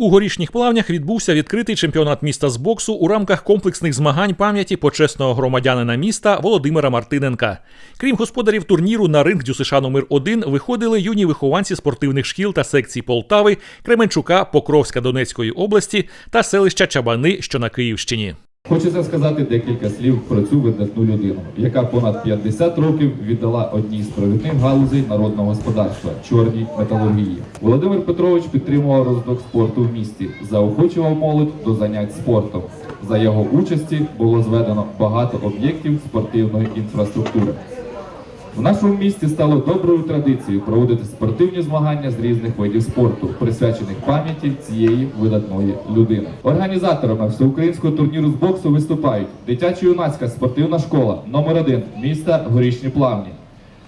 У горішніх плавнях відбувся відкритий чемпіонат міста з боксу у рамках комплексних змагань пам'яті почесного громадянина міста Володимира Мартиненка. Крім господарів турніру, на ринг ДЮСШ номер 1 виходили юні вихованці спортивних шкіл та секцій Полтави, Кременчука, Покровська Донецької області та селища Чабани, що на Київщині. Хочеться сказати декілька слів про цю видатну людину, яка понад 50 років віддала одній з провідних галузей народного господарства чорній металургії. Володимир Петрович підтримував розвиток спорту в місті, заохочував молодь до занять спортом. За його участі було зведено багато об'єктів спортивної інфраструктури. В нашому місті стало доброю традицією проводити спортивні змагання з різних видів спорту, присвячених пам'яті цієї видатної людини. Організаторами всеукраїнського турніру з боксу виступають дитячо-юнацька спортивна школа номер 1 міста Горішні Плавні,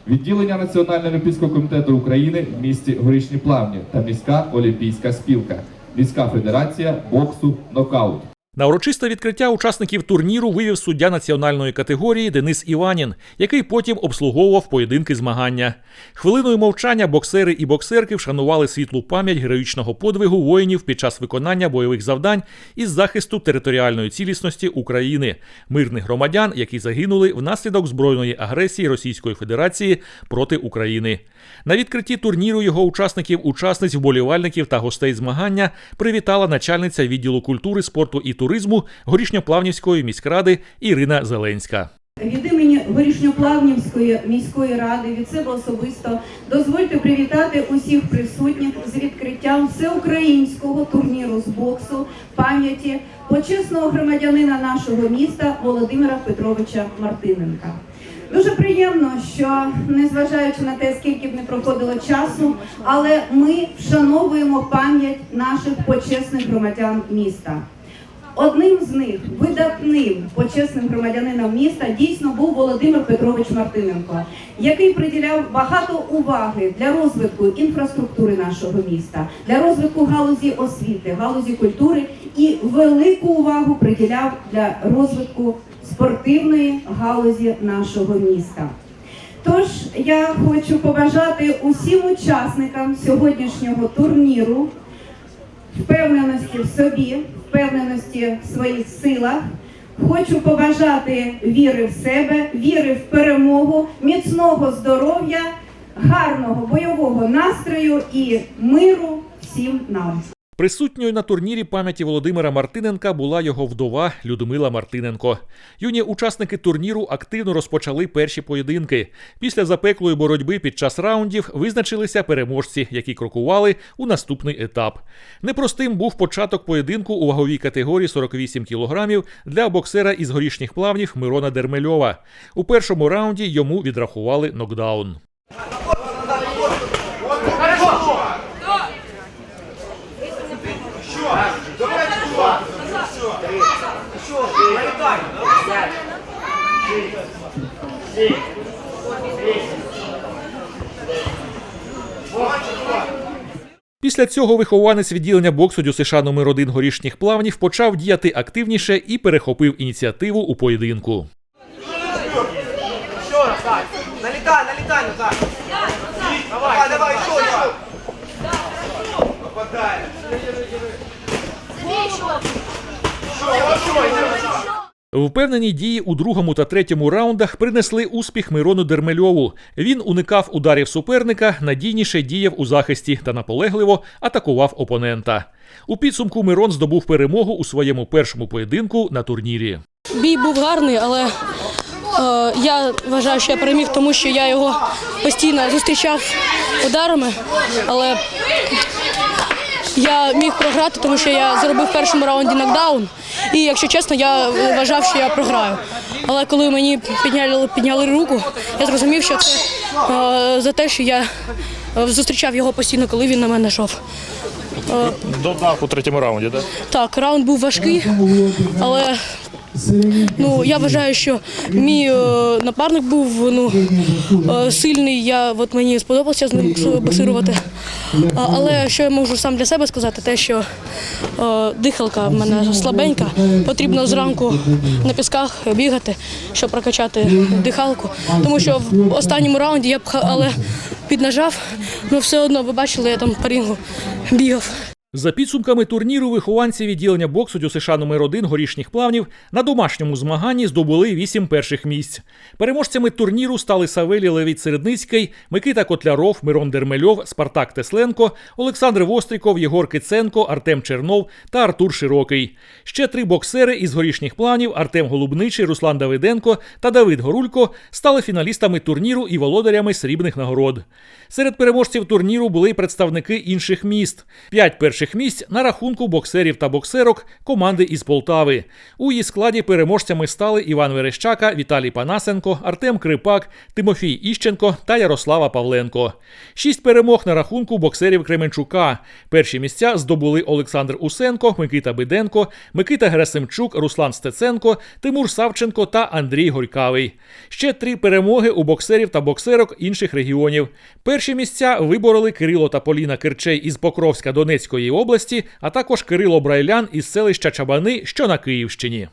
відділення Національного олімпійського комітету України в місті Горішні Плавні та міська олімпійська спілка, міська федерація боксу нокаут. На урочисте відкриття учасників турніру вивів суддя національної категорії Денис Іванін, який потім обслуговував поєдинки змагання. Хвилиною мовчання боксери і боксерки вшанували світлу пам'ять героїчного подвигу воїнів під час виконання бойових завдань із захисту територіальної цілісності України, мирних громадян, які загинули внаслідок збройної агресії Російської Федерації проти України. На відкритті турніру його учасників, учасниць, вболівальників та гостей змагання привітала начальниця відділу культури, спорту і туризму Горішньоплавнівської міськради Ірина Зеленська. Від імені Горішньоплавнівської міської ради від себе особисто дозвольте привітати усіх присутніх з відкриттям всеукраїнського турніру з боксу пам'яті почесного громадянина нашого міста Володимира Петровича Мартиненка. Дуже приємно, що незважаючи на те, скільки б не проходило часу, але ми вшановуємо пам'ять наших почесних громадян міста. Одним з них, видатним почесним громадянином міста, дійсно був Володимир Петрович Мартиненко, який приділяв багато уваги для розвитку інфраструктури нашого міста, для розвитку галузі освіти, галузі культури і велику увагу приділяв для розвитку спортивної галузі нашого міста. Тож я хочу побажати усім учасникам сьогоднішнього турніру впевненості в собі, впевненості в своїх силах. Хочу побажати віри в себе, віри в перемогу, міцного здоров'я, гарного бойового настрою і миру всім нам. Присутньою на турнірі пам'яті Володимира Мартиненка була його вдова Людмила Мартиненко. Юні учасники турніру активно розпочали перші поєдинки. Після запеклої боротьби під час раундів визначилися переможці, які крокували у наступний етап. Непростим був початок поєдинку у ваговій категорії 48 кілограмів для боксера із горішніх плавнів Мирона Дермельова. У першому раунді йому відрахували нокдаун. Після цього вихованець відділення боксу ДЮСШ номер 1 горішніх плавнів почав діяти активніше і перехопив ініціативу у поєдинку. Еще раз, так. Налетай, налетай, назад. Давай, давай, еще, еще. Попадай. Впевнені дії у другому та третьому раундах принесли успіх Мирону Дермельову. Він уникав ударів суперника, надійніше діяв у захисті та наполегливо атакував опонента. У підсумку Мирон здобув перемогу у своєму першому поєдинку на турнірі. Бій був гарний, але е, я вважаю, що я переміг, тому що я його постійно зустрічав ударами, але я міг програти, тому що я зробив в першому раунді нокдаун. І якщо чесно, я вважав, що я програю. Але коли мені підняли, підняли руку, я зрозумів, що це е, за те, що я е, зустрічав його постійно, коли він на мене йшов. Додав у третьому раунді, так? Так, раунд був важкий, але ну я вважаю, що мій е, напарник був ну е, сильний. Я от мені сподобалося з ним боксирувати. А, але що я можу сам для себе сказати, те, що е, дихалка в мене слабенька, потрібно зранку на пісках бігати, щоб прокачати дихалку. Тому що в останньому раунді я б але піднажав, ну все одно ви бачили, я там по рінгу бігав. За підсумками турніру, вихованці відділення боксу ДЮСШ номер 1 горішніх плавнів на домашньому змаганні здобули вісім перших місць. Переможцями турніру стали Савелій Левіт Середницький, Микита Котляров, Мирон Дермельов, Спартак Тесленко, Олександр Востріков, Єгор Киценко, Артем Чернов та Артур Широкий. Ще три боксери із горішніх плавнів Артем Голубничий, Руслан Давиденко та Давид Горулько стали фіналістами турніру і володарями срібних нагород. Серед переможців турніру були представники інших міст. П'ять перших місць на рахунку боксерів та боксерок команди із Полтави. У її складі переможцями стали Іван Верещака, Віталій Панасенко, Артем Крипак, Тимофій Іщенко та Ярослава Павленко. Шість перемог на рахунку боксерів Кременчука. Перші місця здобули Олександр Усенко, Микита Биденко, Микита Герасимчук, Руслан Стеценко, Тимур Савченко та Андрій Горькавий. Ще три перемоги у боксерів та боксерок інших регіонів. Перші місця вибороли Кирило та Поліна Кирчей із Покровська Донецької області, а також Кирило Брайлян із селища Чабани, що на Київщині.